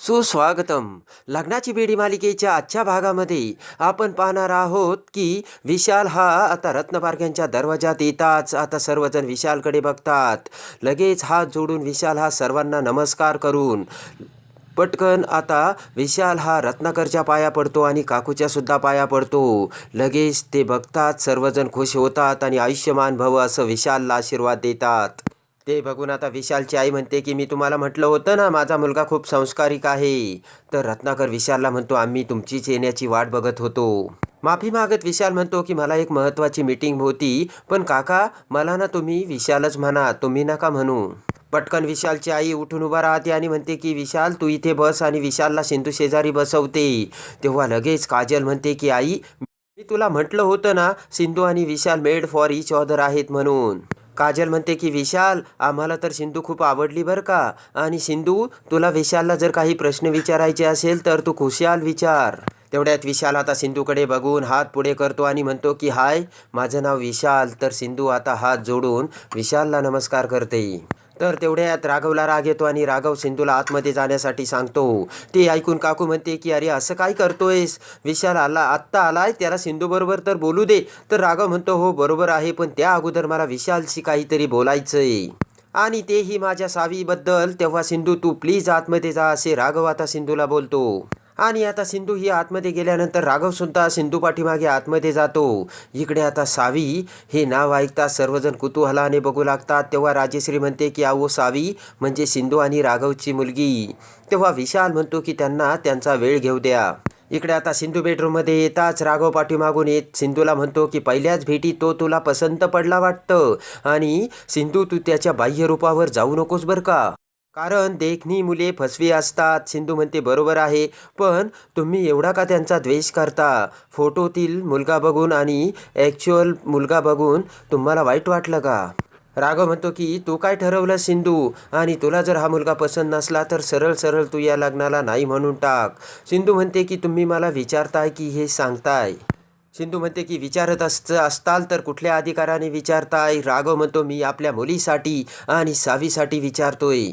सुस्वागतम. लग्नाची बेडी मालिकेच्या आजच्या भागामध्ये आपण पाहणार आहोत की विशाल हा आता रत्नपारख्यांच्या दरवाजात येताच आता सर्वजण विशालकडे बघतात. लगेच हात जोडून विशाल हा सर्वांना नमस्कार करून पटकन आता विशाल हा रत्नाकरच्या पाया पडतो आणि काकूच्या सुद्धा पाया पडतो. लगेच ते बघतात सर्वजण खुश होतात आणि आयुष्यमान भव असं विशालला आशीर्वाद देतात. ते बघून आता विशालची आई म्हणते की मी तुम्हाला म्हटलं होतं ना माझा मुलगा खूप संस्कारिक आहे. तर रत्नाकर विशालला म्हणतो आम्ही तुमचीच येण्याची वाट बघत होतो. माफी मागत विशाल म्हणतो की मला एक महत्त्वाची मीटिंग होती पण काका मला ना तुम्ही विशालच म्हणा तुम्ही नका म्हणू. पटकन विशालची आई उठून उभा राहते आणि म्हणते की विशाल तू इथे बस आणि विशालला सिंधू शेजारी बसवते. तेव्हा लगेच काजल म्हणते की आई मी तुला म्हटलं होतं ना सिंधू आणि Vishal made for each other आहेत म्हणून. काजल म्हणते की विशाल आम्हाला तर सिंधू खूप आवडली बरं का? आणि सिंधू तुला विशालला जर काही प्रश्न विचारायचे असेल तर तू खुशाल विचार. तेवढ्यात विशाल आता सिंधूकडे बघून हात पुढे करतो आणि म्हणतो की हाय माझं नाव विशाल तर सिंधू आता हात जोडून विशालला नमस्कार करते. तर तेवढ्यात राघवला राग येतो आणि राघव सिंधूला आतमध्ये जाण्यासाठी सांगतो. ते ऐकून काकू म्हणते की अरे असं काय करतोयस? विशाल आला आत्ता आलाय? त्याला सिंधूबरोबर तर बोलू दे. तर राघव म्हणतो हो बरोबर आहे पण त्या अगोदर मला विशालशी काहीतरी बोलायचंय. आणि तेही माझ्या सावीबद्दल तेव्हा सिंधू तू प्लीज आतमध्ये जा असे राघव आता सिंधूला बोलतो. आणि आता सिंधू ही आतमध्ये गेल्यानंतर राघव सुद्धा सिंधू पाठीमागे आतमध्ये जातो. इकडे आता सावी हे नाव ऐकता सर्वजण कुतूहलाने बघू लागतात. तेव्हा राजेश्री म्हणते की अहो सावी म्हणजे सिंधू आणि राघवची मुलगी. तेव्हा विशाल म्हणतो की त्यांना त्यांचा वेळ घेऊ द्या. इकडे आता सिंधू बेडरूममध्ये येताच राघव पाठीमागून येत सिंधूला म्हणतो की पहिल्याच भेटी तो तुला पसंत पडला वाटतं आणि सिंधू तू त्याच्या बाह्यरूपावर जाऊ नकोस बरं का. कारण देखणी मुले फसवी असतात. सिंधू म्हणते बरोबर आहे पण तुम्ही एवढा का त्यांचा द्वेष करता? फोटोतील मुलगा बघून आणि ॲक्च्युअल मुलगा बघून तुम्हाला वाईट वाटलं का? राघव म्हणतो की तू काय ठरवलं सिंधू? आणि तुला जर हा मुलगा पसंत नसला तर सरळ सरळ तू या लग्नाला नाही म्हणून टाक. सिंधू म्हणते की तुम्ही मला विचारताय की हे सांगताय. सिंधू म्हणते की विचारत असत असताल तर कुठल्या अधिकाराने विचारताय? राघव म्हणतो मी आपल्या मुलीसाठी आणि सावीसाठी विचारतोय.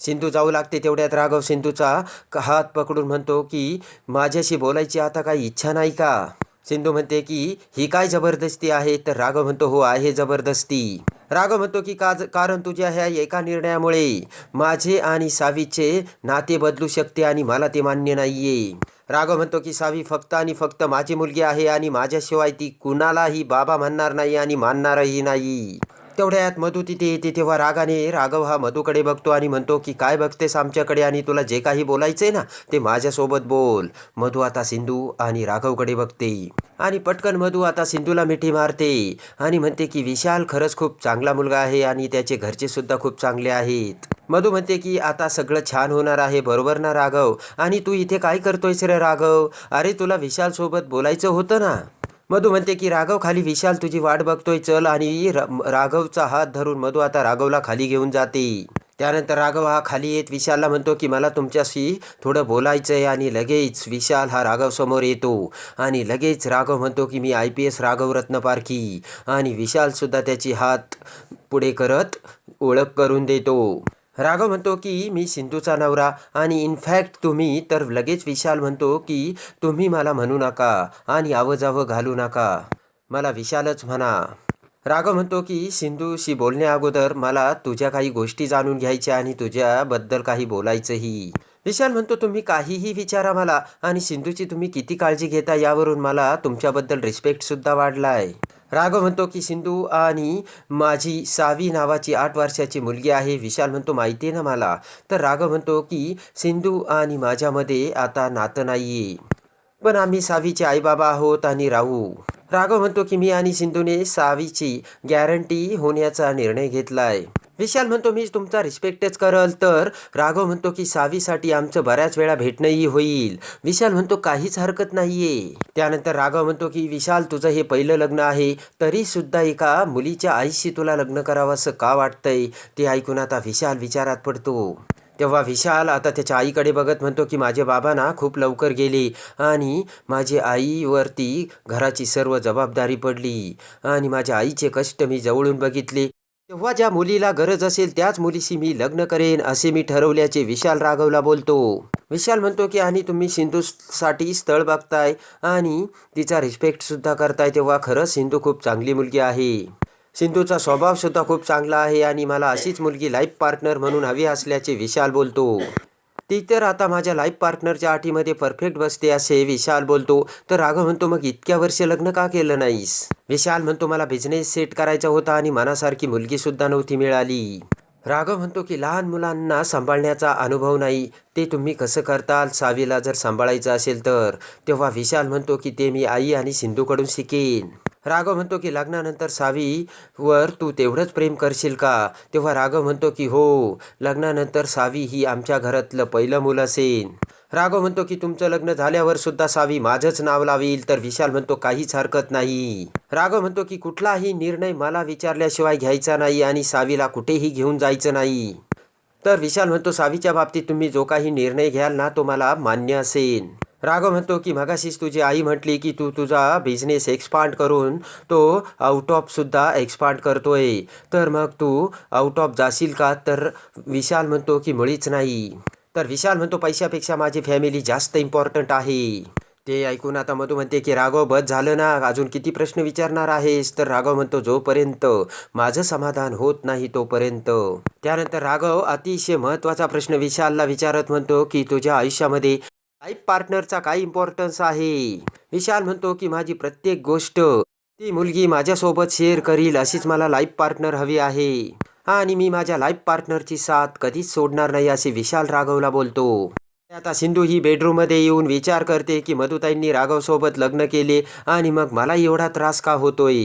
सिंधू जाऊ लागते तेवढ्यात राघव सिंधूचा हात पकडून म्हणतो की माझ्याशी बोलायची आता काही इच्छा नाही का? सिंधू म्हणते की ही काय जबरदस्ती आहे? तर राघव म्हणतो हो आहे जबरदस्ती. राघव म्हणतो की का कारण तुझ्या ह्या एका निर्णयामुळे माझे आणि सावीचे नाते बदलू शकते आणि मला ते मान्य नाहीये. राघव म्हणतो की सावी फक्त आणि फक्त माझी मुलगी आहे आणि माझ्याशिवाय ती कुणालाही बाबा म्हणणार नाही आणि मानणारही नाही. तेवढ्यात मधू तिथे येते तेव्हा रागाने राघव हा मधूकडे बघतो आणि म्हणतो की काय बघतेस आमच्याकडे आणि तुला जे काही बोलायचंय ना ते माझ्यासोबत बोल. मधू आता सिंधू आणि राघवकडे बघते. आणि पटकन मधू आता सिंधूला मिठी मारते आणि म्हणते की विशाल खरंच खूप चांगला मुलगा आहे आणि त्याचे घरचे सुद्धा खूप चांगले आहेत. मधू म्हणते की आता सगळं छान होणार आहे बरोबर ना राघव? आणि तू इथे काय करतोयस रे राघव? अरे तुला विशालसोबत बोलायचं होतं ना. मधू म्हणते की राघव खाली विशाल तुझी वाट बघतोय चल आणि र- राघवचा हात धरून मधू आता राघवला खाली घेऊन जाते. त्यानंतर राघव हा खाली येत विशालला म्हणतो की मला तुमच्याशी थोडं बोलायचं आहे आणि लगेच विशाल हा राघव समोर येतो. आणि लगेच राघव म्हणतो की मी I P S Raghav Ratnaparkhi. आणि विशालसुद्धा त्याची हात पुढे करत ओळख करून देतो. राघव म्हणतो की मी सिंधूचा नवरा आणि इनफॅक्ट तुम्ही तर लगेच विशाल म्हणतो की तुम्ही मला म्हणू नका आणि आवजावं घालू नका. मला विशालच म्हणा. राघव म्हणतो की सिंधूशी बोलण्या अगोदर मला तुझ्या काही गोष्टी जाणून घ्यायच्या आणि तुझ्याबद्दल काही बोलायचंही. विशाल म्हणतो तुम्ही काहीही विचारा मला आणि सिंधूची तुम्ही किती काळजी घेता यावरून मला तुमच्याबद्दल रिस्पेक्टसुद्धा वाढला आहे राघव म्हणतो की सिंधू आणि माझी सावी नावाची आठ वर्षाची मुलगी आहे. विशाल म्हणतो माहिती आहे ना मला. तर राघव म्हणतो की सिंधू आणि माझ्यामध्ये आता नातं नाहीये. पण आम्ही सावीचे आईबाबा आहोत आणि राहू. राघव म्हणतो की मी आणि सिंधूने सावीची गॅरंटी होण्याचा निर्णय घेतला आहे विशाल म्हणतो मी तुमचा रिस्पेक्टच करल तर. राघव म्हणतो की सावीसाठी आमचं बऱ्याच वेळा भेटणंही होईल. विशाल म्हणतो काहीच हरकत नाहीये. त्यानंतर राघव म्हणतो की विशाल तुझं हे पहिलं लग्न आहे तरी सुद्धा एका मुलीच्या आईशी तुला लग्न करावं असं का वाटतंय? ते ऐकून आता विशाल विचारात पडतो. तेव्हा विशाल आता त्याच्या आईकडे बघत म्हणतो की माझे बाबा ना खूप लवकर गेले आणि माझी आईवरती घराची सर्व जबाबदारी पडली आणि माझ्या आईचे कष्ट मी जवळून बघितले. तेव्हा ज्या मुलीला गरज असेल त्याच मुलीशी मी लग्न करेन असे मी ठरवल्याचे विशाल राघवला बोलतो. विशाल म्हणतो की आणि तुम्ही सिंधूसाठी स्थळ बघताय आणि तिचा रिस्पेक्टसुद्धा करताय तेव्हा खरंच सिंधू खूप चांगली मुलगी आहे. सिंधूचा स्वभावसुद्धा खूप चांगला आहे आणि मला अशीच मुलगी लाईफ पार्टनर म्हणून हवी असल्याचे विशाल बोलतो. ती तर आता माझ्या लाईफ पार्टनरच्या अटीमध्ये परफेक्ट बसते असे विशाल बोलतो. तर राघव म्हणतो मग इतक्या वर्ष लग्न का केलं नाहीस? विशाल म्हणतो मला बिझनेस सेट करायचा होता आणि मनासारखी मुलगी सुद्धा नव्हती मिळाली. राघव म्हणतो की लहान मुलांना सांभाळण्याचा अनुभव नाही. ते तुम्ही कसं करताल? सावीला जर सांभाळायचं असेल तर. तेव्हा विशाल म्हणतो की ते मी आई आणि सिंधूकडून शिकेन. राघव म्हणतो की लग्नानंतर सावीवर तू तेवढंच प्रेम करशील का? तेव्हा राघव म्हणतो की हो लग्नानंतर सावी ही आमच्या घरातलं पहिलं मुलं असेल राघव म्हणतो की तुमचं लग्न झाल्यावर सुद्धा सावी माझंच नाव लावील. तर विशाल म्हणतो काहीच हरकत नाही. राघव म्हणतो की कुठलाही निर्णय मला विचारल्याशिवाय घ्यायचा नाही आणि सावीला कुठेही घेऊन जायचं नाही. तर विशाल म्हणतो सावीच्या बाबतीत तुम्ही जो काही निर्णय घ्याल ना तो मला मान्य असेल राघव म्हणतो की मगाशीच तुझी आई म्हटली की तू तुझा बिझनेस एक्सपांड करून तो आउट ऑफसुद्धा एक्सपांड करतोय. तर मग तू आउट ऑफ जाशील का? तर विशाल म्हणतो की मुळीच नाही. तर विशाल म्हणतो पैशापेक्षा माझी फॅमिली जास्त इम्पॉर्टंट आहे. ते ऐकून आता मधू म्हणते की राघव बस झालं ना. अजून किती प्रश्न विचारणार आहेस? तर राघव म्हणतो जोपर्यंत माझं समाधान होत नाही तोपर्यंत. त्यानंतर राघव अतिशय महत्त्वाचा प्रश्न विशालला विचारत म्हणतो की तुझ्या आयुष्यामध्ये लाईफ पार्टनरचा काय इम्पॉर्टन्स आहे? विशाल म्हणतो की माझी प्रत्येक गोष्ट ती मुलगी माझ्यासोबत शेअर करील अशीच मला लाईफ पार्टनर हवी आहे. आणि मी माझ्या लाईफ पार्टनरची साथ कधीच सोडणार नाही असे विशाल राघवला बोलतो. आता सिंधू ही बेडरूममध्ये येऊन विचार करते की मधुताईंनी राघवसोबत लग्न केले आणि मग मला एवढा त्रास का होतोय?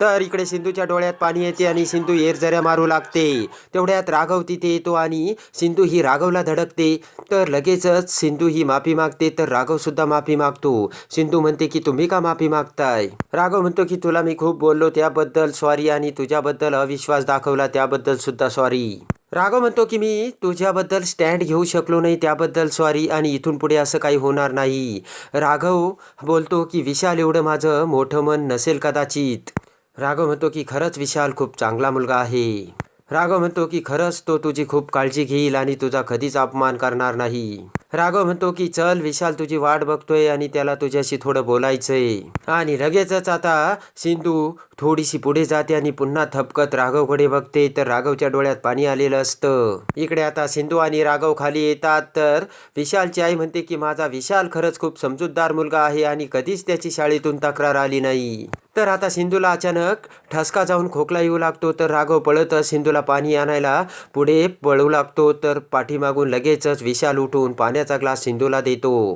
तर इकडे सिंधूच्या डोळ्यात पाणी येते आणि सिंधू एरझऱ्या मारू लागते. तेवढ्यात राघव तिथे येतो आणि सिंधू ही राघवला धडकते. तर लगेचच सिंधू ही माफी मागते तर राघव सुद्धा माफी मागतो. सिंधू म्हणते की तुम्ही का माफी मागताय? राघव म्हणतो की तुला मी खूप बोललो त्याबद्दल सॉरी आणि तुझ्याबद्दल अविश्वास दाखवला त्याबद्दल सुद्धा सॉरी राघव म्हणतो की मी तुझ्याबद्दल स्टँड घेऊ शकलो नाही त्याबद्दल सॉरी आणि इथून पुढे असं काही होणार नाही. राघव बोलतो की विशाल एवढं माझं मोठं मन नसेल कदाचित. राघव म्हणतो की खरंच विशाल खूप चांगला मुलगा आहे. राघव म्हणतो की खरंच तो तुझी खूप काळजी घेईल आणि तुझा कधीच अपमान करणार नाही. राघव म्हणतो की चल विशाल तुझी वाट बघतोय आणि त्याला तुझ्याशी थोडं बोलायचंय. आणि लगेचच आता सिंधू थोडीशी पुढे जाते आणि पुन्हा थपकत राघवकडे बघते. तर राघवच्या डोळ्यात पाणी आलेलं असतं. इकडे आता सिंधू आणि राघव खाली येतात. तर विशालची आई म्हणते की माझा विशाल खरंच खूप समजूतदार मुलगा आहे आणि कधीच त्याची शाळेतून तक्रार आली नाही. तर आता सिंधूला अचानक ठसका जाऊन खोकला येऊ लागतो. तर राघव पळतच सिंधूला पाणी आणायला पुढे पळू लागतो. तर पाठीमागून लगेचच विशाल उठून पाण्याचा ग्लास सिंधूला देतो.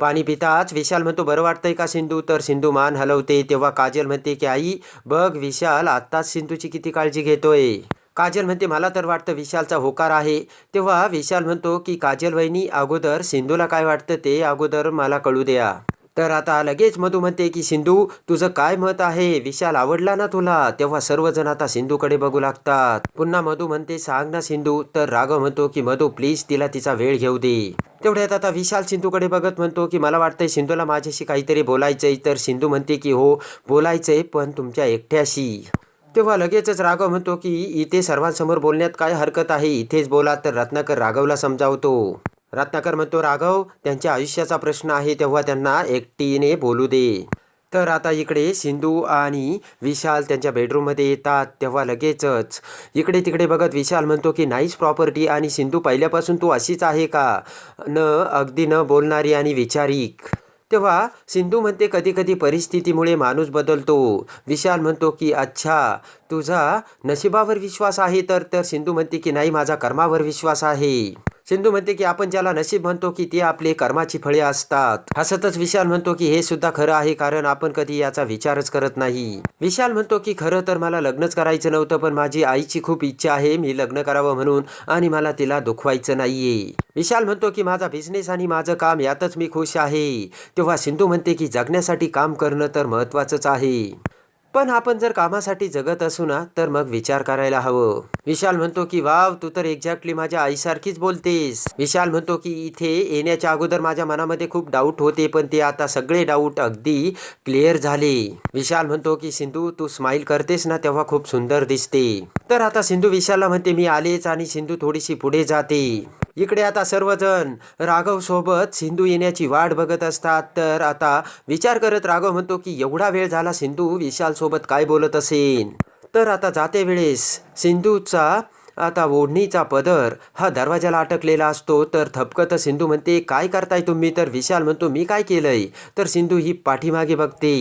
पाणी पिताच विशाल म्हणतो बरं वाटतंय का सिंधू? तर सिंधू मान हलवते. तेव्हा काजल म्हणते की आई बघ विशाल आत्ताच सिंधूची किती काळजी घेतोय. काजल म्हणते मला तर वाटतं विशालचा होकार आहे. तेव्हा विशाल म्हणतो की काजल वहिनी अगोदर सिंधूला काय वाटतं ते अगोदर मला कळू द्या. तर आता लगेच मधू म्हणते की सिंधू तुझं काय मत आहे? विशाल आवडला ना तुला? तेव्हा सर्वजण आता सिंधूकडे बघू लागतात. पुन्हा मधू म्हणते सांग ना सिंधू. तर राघव म्हणतो की मधू प्लीज तिला तिचा वेळ घेऊ दे. तेवढ्यात आता विशाल सिंधूकडे बघत म्हणतो की मला वाटतंय सिंधूला माझ्याशी काहीतरी बोलायचंय. तर सिंधू म्हणते की हो बोलायचंय पण तुमच्या एकट्याशी. तेव्हा लगेचच राघव म्हणतो की इथे सर्वांसमोर बोलण्यात काय हरकत आहे? इथेच बोला तर रत्नाकर राघवला समजावतो. रत्नाकर म्हणतो राघव त्यांच्या आयुष्याचा प्रश्न आहे तेव्हा त्यांना एकटीने बोलू दे. तर आता इकडे सिंधू आणि विशाल त्यांच्या बेडरूममध्ये येतात तेव्हा लगेचच इकडे तिकडे बघत विशाल म्हणतो की नाईस प्रॉपर्टी आणि सिंधू पहिल्यापासून तू अशीच आहे का? न अगदी न बोलणारी आणि विचारिक. तेव्हा सिंधू म्हणते कधी कधी परिस्थितीमुळे माणूस बदलतो. विशाल म्हणतो की अच्छा तुझा नशिबावर विश्वास आहे तर तर सिंधू म्हणते की नाही माझा कर्मावर विश्वास आहे. सिंधू म्हणते की आपण ज्याला नशीब म्हणतो की ते आपले कर्माची फळे असतात. हसतच विशाल म्हणतो की हे सुद्धा खरं आहे कारण आपण कधी याचा विचारच करत नाही. विशाल म्हणतो की खरं तर मला लग्नच करायचं नव्हतं पण माझी आईची खूप इच्छा आहे मी लग्न करावं म्हणून आणि मला तिला दुखवायचं नाहीये. विशाल म्हणतो की माझा बिझनेस आणि माझं काम यातच मी खुश आहे. तेव्हा सिंधू म्हणते की जगण्यासाठी काम करणं तर महत्वाचंच आहे. पण आपण जर कामासाठी जगत असू ना तर मग विचार करायला हवं. विशाल म्हणतो की वाव तू तर एक्झॅक्टली माझ्या आईसारखीच बोलतेस. विशाल म्हणतो की इथे येण्याच्या अगोदर माझ्या मनामध्ये खूप डाऊट होते पण ते आता सगळे डाऊट अगदी क्लिअर झाले. विशाल म्हणतो की सिंधू तू स्माईल करतेस ना तेव्हा खूप सुंदर दिसते. तर आता सिंधू विशालला म्हणते मी आलेच आणि सिंधू थोडीशी पुढे जाते. इकडे आता सर्वजण राघवसोबत सिंधू येण्याची वाट बघत असतात. तर आता विचार करत राघव म्हणतो की एवढा वेळ झाला सिंधू विशालसोबत काय बोलत असेल तर आता जाते वेळेस सिंधूचा आता ओढणीचा पदर हा दरवाजाला अटकलेला असतो. तर थपकत सिंधू म्हणते काय करताय तुम्ही? तर विशाल म्हणतो मी काय केलंय? तर सिंधू ही पाठीमागे बघते.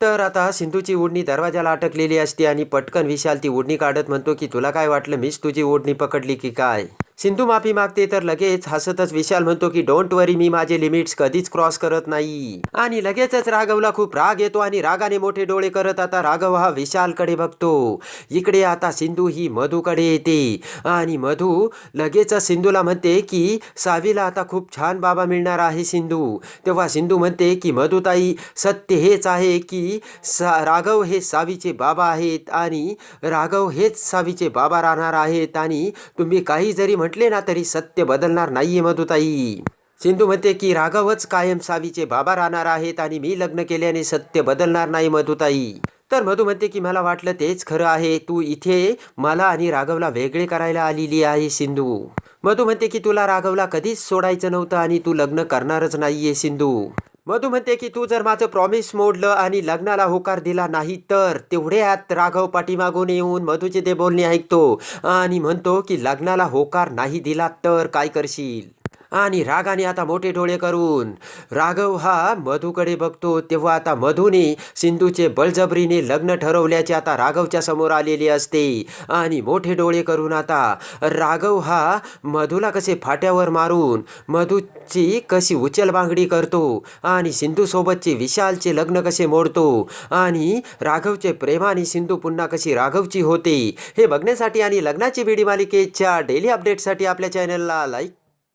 तर आता सिंधूची ओढणी दरवाजाला अटकलेली असते आणि पटकन विशाल ती ओढणी काढत म्हणतो की तुला काय वाटलं मीच तुझी ओढणी पकडली की काय? सिंधू माफी मागते तर लगेच. हसतच विशाल म्हणतो की डोंट वरी मी माझे लिमिट्स कधीच क्रॉस करत नाही. आणि लगेचच राघवला खूप राग येतो आणि रागाने मोठे डोळे करत आता राघव हा विशालकडे बघतो. इकडे आता सिंधू ही मधूकडे येते. आणि मधू लगेचच सिंधूला म्हणते की सावीला आता खूप छान बाबा मिळणार आहे सिंधू. तेव्हा सिंधू म्हणते की मधुताई सत्य हेच आहे की सा राघव हे सावीचे बाबा आहेत आणि राघव हेच सावीचे बाबा राहणार आहेत आणि तुम्ही काही जरी म्हटले ना तरी सत्य बदलणार नाहीये मधुताई. सिंधू म्हणते की राघवच कायम सावीचे बाबा राहणार आहेत आणि मी लग्न केल्याने सत्य बदलणार नाही मधुताई. तर मधू म्हणते की मला वाटलं तेच खरं आहे तू इथे मला आणि राघवला वेगळे करायला आलेली आहे सिंधू. मधू म्हणते की तुला राघवला कधीच सोडायचं नव्हतं आणि तू लग्न करणारच नाहीये सिंधू. मधू म्हणते की तू जर माझं प्रॉमिस मोडलं आणि लग्नाला होकार दिला नाही तर तेवढ्यात राघव पाठीमागून येऊन मधूचे ते बोलणे ऐकतो आणि म्हणतो की लग्नाला होकार नाही दिला तर काय करशील? आणि रागाने आता मोठे डोळे करून. राघव हा मधूकडे बघतो तेव्हा आता मधूने सिंधूचे बळजबरीने लग्न ठरवल्याचे आता राघवच्या समोर आलेले असते. आणि मोठे डोळे करून आता राघव हा मधूला कसे फाट्यावर मारून मधूची कशी उचलबांगडी करतो आणि सिंधूसोबतचे विशालचे लग्न कसे मोडतो आणि राघवचे प्रेमाने सिंधू पुन्हा कशी राघवची होते हे बघण्यासाठी आणि लग्नाची बीडी मालिकेच्या डेली अपडेटसाठी आपल्या चॅनलला लाईक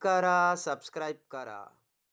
करा सबस्क्राईब करा.